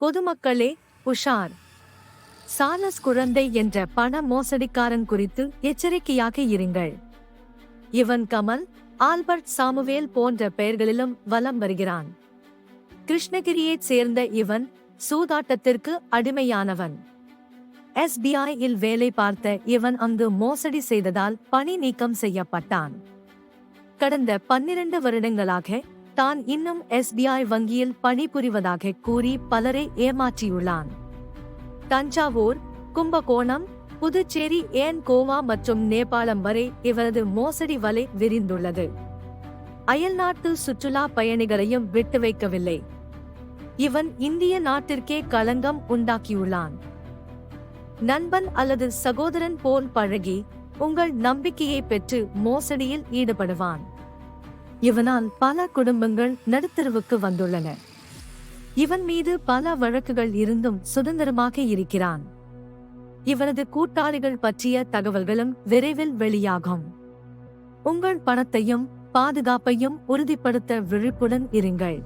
பொதுமக்களே உஷார். சார்லஸ் குழந்தை என்ற பண மோசடிக்காரன் குறித்து எச்சரிக்கையாக இருங்கள். இவன் கமல் ஆல்பர்ட் சாமுவேல் போன்ற பெயர்களிலும் வலம் வருகிறான். கிருஷ்ணகிரியைச் சேர்ந்த இவன் சூதாட்டத்திற்கு அடிமையானவன். எஸ்பிஐ இல் வேலை பார்த்த இவன் அங்கு மோசடி செய்ததால் பணி நீக்கம் செய்யப்பட்டான். கடந்த பன்னிரண்டு வருடங்களாக தான் இன்னும் எஸ்பிஐ வங்கியில் பணிபுரிவதாக கூறி பலரை ஏமாற்றியுள்ளான். தஞ்சாவூர் கும்பகோணம் புதுச்சேரி ஏன் கோவா மற்றும் நேபாளம் வரை இவரது மோசடி வலை விரிந்துள்ளது. அயல்நாட்டு சுற்றுலா பயணிகளையும் விட்டு வைக்கவில்லை. இவன் இந்திய நாட்டிற்கே களங்கம் உண்டாக்கியுள்ளான். நண்பன் அல்லது சகோதரன் போல் பழகி உங்கள் நம்பிக்கையை பெற்று மோசடியில் ஈடுபடுவான். இவனால் பல குடும்பங்கள் நடுத்தருவுக்கு வந்துள்ளன. இவன் மீது பல வழக்குகள் இருந்தும் சுதந்திரமாக இருக்கிறான். இவனது கூட்டாளிகள் பற்றிய தகவல்களும் விரைவில் வெளியாகும். உங்கள் பணத்தையும் பாதுகாப்பையும் உறுதிப்படுத்த விழிப்புடன் இருங்கள்.